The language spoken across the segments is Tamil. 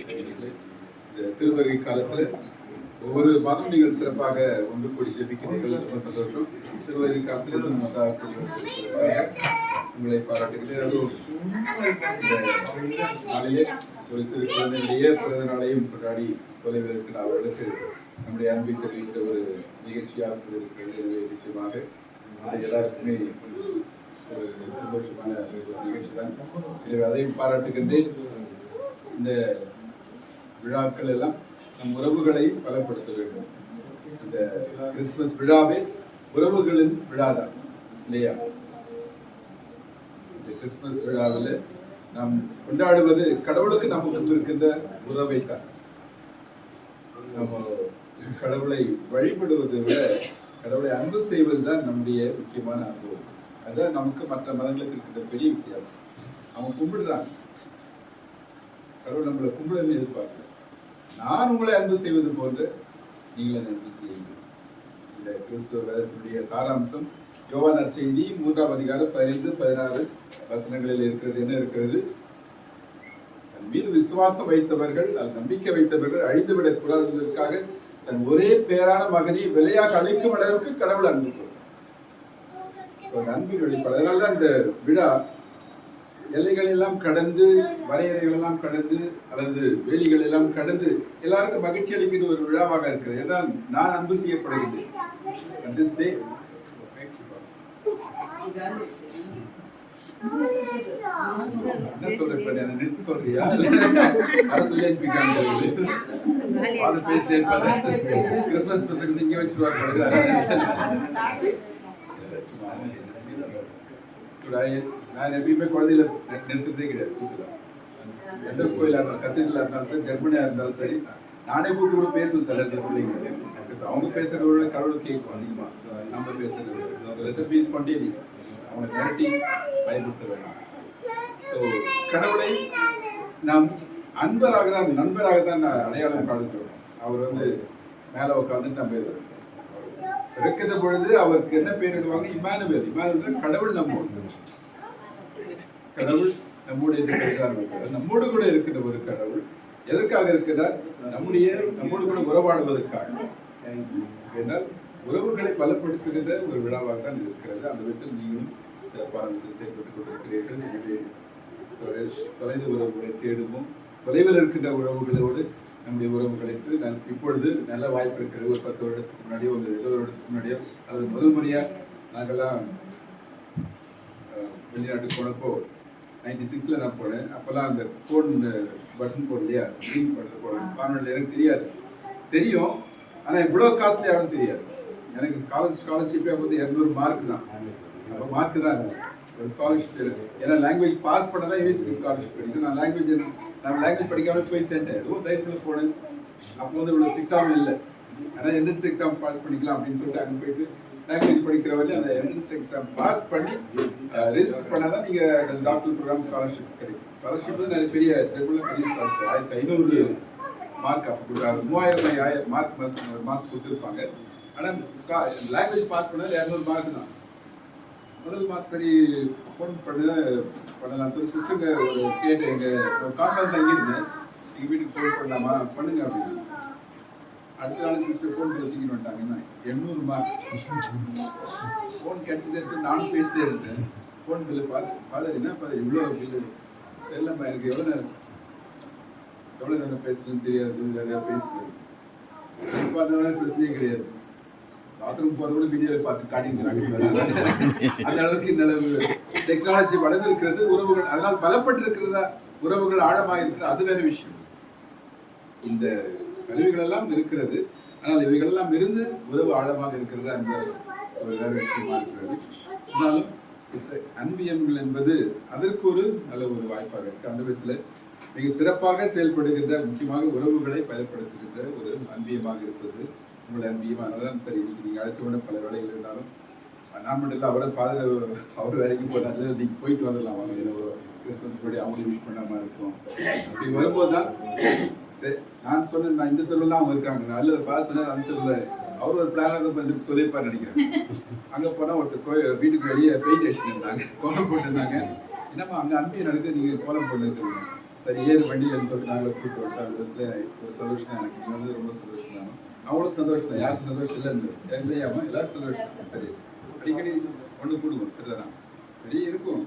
இந்த திருவருகை காலத்துல ஒவ்வொரு மாதம் நீங்கள் சிறப்பாக ஒன்று கூடி ஜெபிக்கிறீர்கள். ரொம்ப சந்தோஷம். திருவருகை காலத்தில் இன்னும் மதா உங்களை பாராட்டுகிறேன். அதுவும் ஒரு சிறு குழந்தைகளுடைய பிறந்த நாளையும் கொண்டாடி தொலைவில் அவர்களுக்கு நம்முடைய அன்பை தெரிவித்த ஒரு நிகழ்ச்சியாக இருக்கிறது எனவே நிச்சயமாக அது எல்லாருக்குமே ஒரு சந்தோஷமான ஒரு நிகழ்ச்சி தான் எனவே அதையும் பாராட்டுகின்றேன். இந்த விழாக்கள் எல்லாம் நம் உறவுகளை பலப்படுத்த வேண்டும். அந்த கிறிஸ்துமஸ் விழாவே உறவுகளின் விழா தான் இல்லையா? இந்த கிறிஸ்துமஸ் விழாவில் நாம் கொண்டாடுவது கடவுளுக்கு நமக்கு இருக்கின்ற உறவை தான் நம்ம கடவுளை வழிபடுவதை விட கடவுளை அன்பு செய்வது தான் நம்முடைய முக்கியமான அனுபவம். அதுதான் நமக்கு மற்ற மதங்களுக்கு இருக்கின்ற பெரிய வித்தியாசம். அவங்க கும்பிடுறாங்க. கடவுள் நம்மளை கும்பிடுன்னு எதிர்பார்க்கல. நான் உங்களை அன்பு செய்வது போன்று நீங்களும் அன்பு செய்யுங்கள். இந்த கிறிஸ்துவ வேதத்தினுடைய சாராம்சம் யோவான் நற்செய்தி மூன்றாம் அதிகாரம் பதினைந்து பதினாறு வசனங்களில் இருக்கிறது. என்ன இருக்கிறது? தன் மீது விசுவாசம் வைத்தவர்கள் நம்பிக்கை வைத்தவர்கள் அழிந்துவிடக் கூடாது என்பதற்காக தன் ஒரே பேரான மகனை விலையாக அழிக்கும் அளவுக்கு கடவுள் அன்பு அன்பின் வெளிப்பாடு. அதனால தான் இந்த விழா எல்லைகள் எல்லாம் கடந்து வரையறைகள் எல்லாம் கடந்து அல்லது வேலிகள் எல்லாம் கடந்து எல்லாருக்கும் மகிழ்ச்சி அளிக்கிற ஒரு விழாவாக இருக்கிறது. ஏன்னால் நான் அன்பு செய்யப்படுகிறது அட் this day என்ன சொல்றேன் என்ன நிறுத்தி சொல்றியா? அதை சொல்லி அனுப்பிக்காங்க அது பேசிட்டே இருப்பாரு. கிறிஸ்மஸ் பசங்க இங்க வச்சுருவாரு நான் எப்பயுமே குழந்தையில நிறுத்துறதே கிடையாது பூசில எந்த கோயிலா இருந்தாலும் கத்திரிக்கலா இருந்தாலும் சரி ஜெர்மனியா இருந்தாலும் சரி நானே கூப்பிட்டு கூட பேசுவேன் சில இடத்துல பிள்ளைங்க அவங்க பேசுறத விட கடவுள் கேட்கும் அதிகமா. நம்ம பேசுறது விட. லெட் பீஸ் ஸ்பான்டேனியஸ் அவனை மிரட்டி பயன்படுத்த வேண்டாம் ஸோ கடவுளை நாம் அன்பராக தான் நண்பராக தான் நான் அடையாளம் காணுகிறோம். அவர் வந்து மேலே உட்காந்துட்டு நம்ம இறக்கிற பொழுது அவருக்கு என்ன பேரிடுவாங்க இமானுவேல். இமானுவேல் கடவுள் நம்மோடு. கடவுள் நம்மோடு இருக்கிறார் நம்மோடு கூட இருக்கிற ஒரு கடவுள் எதற்காக இருக்கிறார்? நம்முடைய நம்மோடு கூட உறவாடுவதற்காக. என்றால் உறவுகளை பலப்படுத்துகின்ற ஒரு விழாவாக தான் இருக்கிறது. அந்த விதத்தில் நீங்களும் சிறப்பான செயல்பட்டுக் கொண்டிருக்கிறீர்கள். எனவே தொலைந்து உறவுகளை தேடுவோம். தொலைவில் இருக்கின்ற உறவுகளோடு நம்முடைய உறவுகளுக்கு நான் இப்பொழுது நல்ல வாய்ப்பு இருக்கிறது. ஒரு பத்து வருடத்துக்கு முன்னாடியோ ஒரு இருபது வருடத்துக்கு முன்னாடியோ அது முதல் முறையாக நாங்கள்லாம் வெளிநாட்டுக்கு போனப்போ நைன்டி சிக்ஸில் நான் போனேன். அப்போல்லாம் அந்த ஃபோன் பட்டன் போடலையா இல்லையா? ரிங் பட்டன் போனேன் கான்வென்ட்ல எனக்கு தெரியாது. தெரியும். ஆனால் இவ்வளோ காஸ்ட்லி யாரும் தெரியாது. எனக்கு காலேஜ் ஸ்காலர்ஷிப்பே வந்து இரநூறு மார்க் தான். அப்போ மார்க் தான் ஒரு ஸ்காலர்ஷிப் இருக்குது ஏன்னா லாங்குவேஜ் பாஸ் பண்ண தான் யூனிவர்சிட்டி ஸ்காலர்ஷிப் கிடைக்கும் நான் லாங்குவேஜ் நான் லாங்குவேஜ் படிக்காமல் போய் சேர்ந்தேன் ஏதோ தைரியத்தில் போனேன். அப்போ வந்து இவ்வளோ ஸ்ட்ரிக்டாகவும் இல்லை. ஆனால் என்ட்ரன்ஸ் எக்ஸாம் பாஸ் பண்ணிக்கலாம் அப்படின்னு சொல்லிட்டு அங்கே போயிட்டு லாங்குவேஜ் படிக்கிற வரையும் அந்த என்ட்ரன்ஸ் எக்ஸாம் பாஸ் பண்ணி ரிஜிஸ்டர் பண்ணால் தான் நீங்கள் அந்த டாக்டர் ப்ரோக்ராம் ஸ்காலர்ஷிப் கிடைக்கும். ஸ்காலர்ஷிப் வந்து நிறைய பெரிய ஜெர்மனில் பெரிய ஸ்காலர்ஷிப் ஆயிரத்தி ஐநூறு மார்க் அப்போ கொடுக்குறாங்க. மூவாயிரம் ஆயிரம் மார்க் மார்க்ஸ் கொடுத்துருப்பாங்க. ஆனால் லாங்குவேஜ் பாஸ் பண்ணால் இரநூறு மார்க் தான். முதல் மாதம் சரி ஃபோன் பண்ண பண்ணலாம் சொல்லி சிஸ்டங்க ஒரு கேட்டு எங்கள் காம்பவுண்ட் தங்கியிருந்தேன் எங்கள் வீட்டுக்கு ஃபோன் பண்ணலாமா? பண்ணுங்க அப்படின்னு. அடுத்த நாள் சிஸ்டர் ஃபோன் பண்ணி தூக்கி வந்துட்டாங்கன்னா எண்ணூறு மார்க் ஃபோன் கிடைச்சதே இருக்கு நானும் பேசிட்டே இருந்தேன். ஃபோன் பில்லு ஃபாதர் ஃபாதர் என்ன? ஃபாதர் இவ்வளோ பில்லு தெரியலம்மா எனக்கு எவ்வளோ நேரம் எவ்வளோ நேரம் பேசணும்னு தெரியாது. நிறையா பேசுகிறேன் இப்போ அந்த மாதிரி பிரச்சனையே கிடையாது. பாத்ரூம் போறது கூட வீடியோவில் பார்த்து காட்டிக்கிறாங்க அந்த அளவுக்கு இந்த அளவு டெக்னாலஜி வளர்ந்து இருக்கிறது உறவுகள் அதனால் பலப்பட்டிருக்கிறதா உறவுகள் ஆழமாக இருக்கிறது அது வேற விஷயம். இந்த கருவிகள் எல்லாம் இருக்கிறது ஆனால் இவைகள் எல்லாம் இருந்து உறவு ஆழமாக இருக்கிறது அந்த ஒரு வேற விஷயமா இருக்கிறது. இருந்தாலும் அன்பியங்கள் என்பது அதற்கு ஒரு நல்ல ஒரு வாய்ப்பாக இருக்கு. அந்த விதத்தில் மிக சிறப்பாக செயல்படுகின்ற முக்கியமாக உறவுகளை பயன்படுத்துகின்ற ஒரு அன்பியமாக இருப்பது உங்களுடைய அன்பியம் சரி இன்னைக்கு நீங்கள் அழைச்ச உடனே பல வேலைகள் இருந்தாலும் நான் மட்டும் இல்லை அவரை ஃபாதர் அவர் வேலைக்கு போனாரு நீங்கள் போயிட்டு வந்துடலாம். வாங்க என்ன ஒரு கிறிஸ்மஸ் கூட அவங்களையும் விஷ் பண்ணாமல் இருக்கும். அப்படி வரும்போது தான் நான் சொன்னேன் நான் இந்த தெருவில் அவங்க இருக்காங்க. நல்ல ஃபாதர் சொன்னார் அந்த தெருவில். அவர் ஒரு பிளானாக வந்து சொல்லியிருப்பார் நினைக்கிறேன். அங்கே போனால் ஒருத்தர் கோயில் வீட்டுக்கு வெளியே பெயிண்ட் அடிச்சுட்டு இருந்தாங்க. கோலம் போட்டிருந்தாங்க. என்னப்பா அங்கே அன்பியை நடக்குது நீங்கள் கோலம் போட்டுருக்கீங்க. சரி ஏறு வண்டின்னு சொல்லிட்டு நாங்களே கூப்பிட்டு விட்டோம் அந்த இடத்துல ஒரு சந்தோஷம் தான் எனக்கு. நீங்கள் வந்து ரொம்ப சந்தோஷம் தான். அவங்களும் சந்தோஷம் தான். யாருக்கும் சந்தோஷம் இல்லைன்னு இல்லையாமா எல்லாருக்கும் சந்தோஷம் தான். சரி. அடிக்கடி ஒன்று கூடுவோம். சரிதானா? நிறைய இருக்கும்.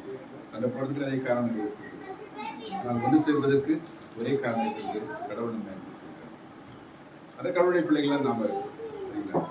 சண்டை போடுறதுக்கு நிறைய காரணங்கள் இருக்குது நான் ஒன்று சேர்வதற்கு ஒரே காரணம் இருக்குது கடவுள் நம்ம அந்த கடவுளுடைய பிள்ளைகளாக நாம இருக்கோம்.